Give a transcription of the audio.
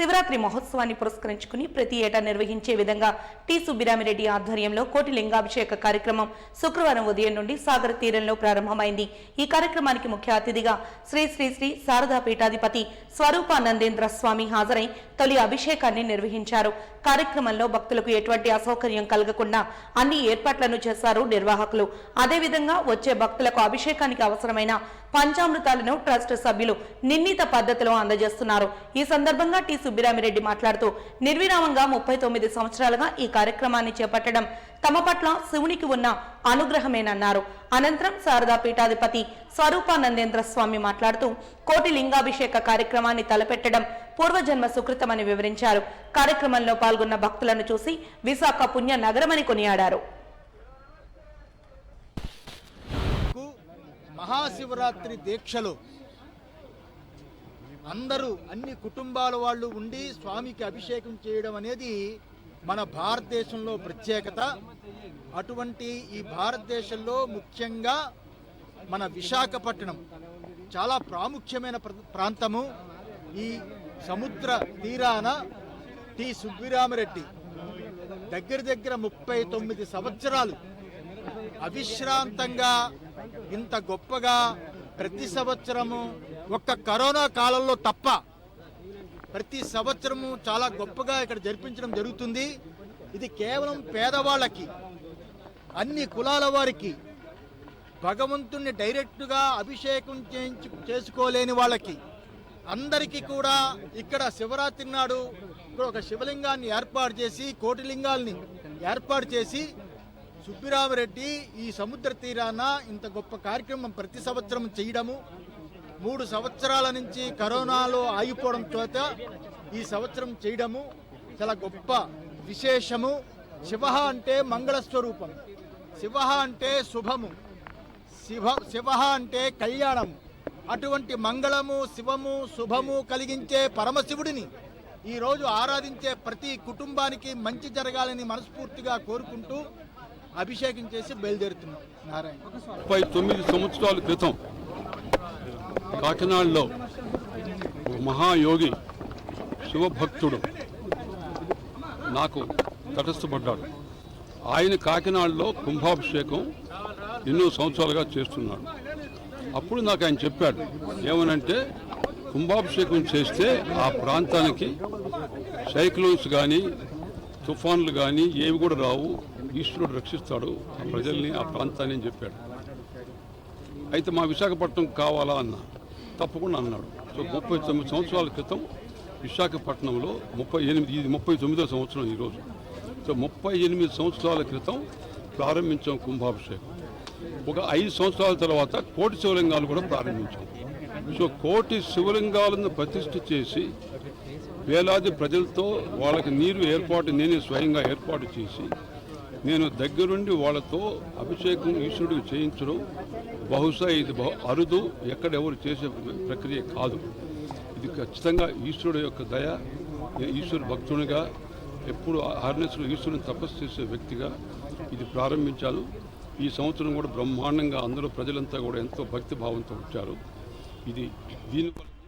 శివరాత్రి మహోత్సవాన్ని పురస్కరించుకుని ప్రతి ఏటా నిర్వహించే విధంగా టి సుబ్బిరామిరెడ్డి ఆధ్వర్యంలో కోటి లింగాభిషేక కార్యక్రమం శుక్రవారం ఉదయం నుండి సాగర తీరంలో ప్రారంభమైంది. ఈ కార్యక్రమానికి ముఖ్య అతిథిగా శ్రీ శ్రీ శ్రీ శారదా పీఠాధిపతి స్వరూపానందేంద్ర స్వామి హాజరై తొలి అభిషేకాన్ని నిర్వహించారు. కార్యక్రమంలో భక్తులకు ఎటువంటి అసౌకర్యం కలగకుండా అన్ని ఏర్పాట్లను చేశారు నిర్వాహకులు. అదేవిధంగా వచ్చే భక్తులకు అభిషేకానికి అవసరమైన పంచామృతాలను ట్రస్ట్ సభ్యులు నిర్ణీత పద్ధతిలో అందజేస్తున్నారు. ఈ సందర్భంగా టి సుబ్బిరామిరెడ్డి మాట్లాడుతూ నిర్విరామంగా ముప్పై తొమ్మిది సంవత్సరాలుగా ఈ కార్యక్రమాన్ని చేపట్టడం తమ పట్ల శివునికి ఉన్న అనుగ్రహమేనన్నారు. అనంతరం శారదా పీఠాధిపతి స్వరూపానందేంద్ర స్వామి మాట్లాడుతూ కోటి లింగాభిషేక కార్యక్రమాన్ని తలపెట్టడం పూర్వజన్మ సుకృతమని వివరించారు. కార్యక్రమంలో పాల్గొన్న భక్తులను చూసి విశాఖ పుణ్య నగరమని కొనియాడారు. మహాశివరాత్రి దీక్షలు. అందరూ అన్ని కుటుంబాల వాళ్ళు ఉండి స్వామికి అభిషేకం చేయడం అనేది మన భారతదేశంలో ప్రత్యేకత. అటువంటి ఈ భారతదేశంలో ముఖ్యంగా మన విశాఖపట్నం చాలా ప్రాముఖ్యమైన ప్రాంతము. ఈ సముద్ర తీరాన టి. సుబ్బిరామరెడ్డి దగ్గర దగ్గర ముప్పై తొమ్మిది సంవత్సరాలు అవిశ్రాంతంగా ఇంత గొప్పగా ప్రతి సంవత్సరము ఒక్క కరోనా కాలంలో తప్ప ప్రతి సంవత్సరము చాలా గొప్పగా ఇక్కడ జరిపించడం జరుగుతుంది. ఇది కేవలం పేదవాళ్ళకి అన్ని కులాల వారికి భగవంతుణ్ణి డైరెక్ట్గా అభిషేకం చేయించు చేసుకోలేని వాళ్ళకి అందరికీ కూడా ఇక్కడ శివరాత్రి నాడు ఇక్కడ ఒక శివలింగాన్ని ఏర్పాటు చేసి కోటి లింగాల్ని ఏర్పాటు చేసి సుబ్బిరామరెడ్డి ఈ సముద్ర తీరాన ఇంత గొప్ప కార్యక్రమం ప్రతి సంవత్సరం చేయడము. మూడు సంవత్సరాల నుంచి కరోనాలో ఆగిపోవడం చేత ఈ సంవత్సరం చేయడము చాలా గొప్ప విశేషము. శివ అంటే మంగళ స్వరూపం శివ అంటే శుభము. శివ శివ అంటే కళ్యాణం. అటువంటి మంగళము శివము శుభము కలిగించే పరమశివుడిని ఈరోజు ఆరాధించే ప్రతి కుటుంబానికి మంచి జరగాలని మనస్ఫూర్తిగా కోరుకుంటూ అభిషేకం చేసి బయలుదేరుతున్నాం నారాయణ. ముప్పై తొమ్మిది సంవత్సరాల క్రితం కాకినాడలో మహాయోగి శివభక్తుడు నాకు తటస్థపడ్డాడు. ఆయన కాకినాడలో కుంభాభిషేకం ఎన్నో సంవత్సరాలుగా చేస్తున్నాడు. అప్పుడు నాకు ఆయన చెప్పాడు ఏమనంటే కుంభాభిషేకం చేస్తే ఆ ప్రాంతానికి సైక్లోన్స్ కానీ తుఫాన్లు కానీ ఏవి కూడా రావు. ఈశ్వరుడు రక్షిస్తాడు. ఆ ప్రజల్ని ఆ ప్రాంతాన్ని అని చెప్పాడు. అయితే మా విశాఖపట్నం కావాలా అన్న? తప్పకుండా అన్నాడు. సో ముప్పై తొమ్మిది సంవత్సరాల క్రితం విశాఖపట్నంలో ముప్పై ఎనిమిది ఇది ముప్పై తొమ్మిదో సంవత్సరం ఈరోజు సో ముప్పై ఎనిమిది సంవత్సరాల క్రితం ప్రారంభించాం కుంభాభిషేకం. ఒక ఐదు సంవత్సరాల తర్వాత కోటి శివలింగాలు కూడా ప్రారంభించాం. సో కోటి శివలింగాలను ప్రతిష్ఠ చేసి వేలాది ప్రజలతో వాళ్ళకి నీరు ఏర్పాటు నేనే స్వయంగా ఏర్పాటు చేసి నేను దగ్గరుండి వాళ్ళతో అభిషేకం ఈశ్వరుడికి చేయించడం బహుశా ఇది బహు అరుదు ఎక్కడెవరు చేసే ప్రక్రియ కాదు. ఇది ఖచ్చితంగా ఈశ్వరుడు యొక్క దయ ఈశ్వరు భక్తునిగా ఎప్పుడు హార్నెస్లో ఈశ్వరుని తపస్సు చేసే వ్యక్తిగా ఇది ప్రారంభించాను ఈ సంవత్సరం కూడా బ్రహ్మాండంగా అందరూ ప్రజలంతా కూడా ఎంతో భక్తి భావంతో వచ్చారు. ఇది దీనివల్ల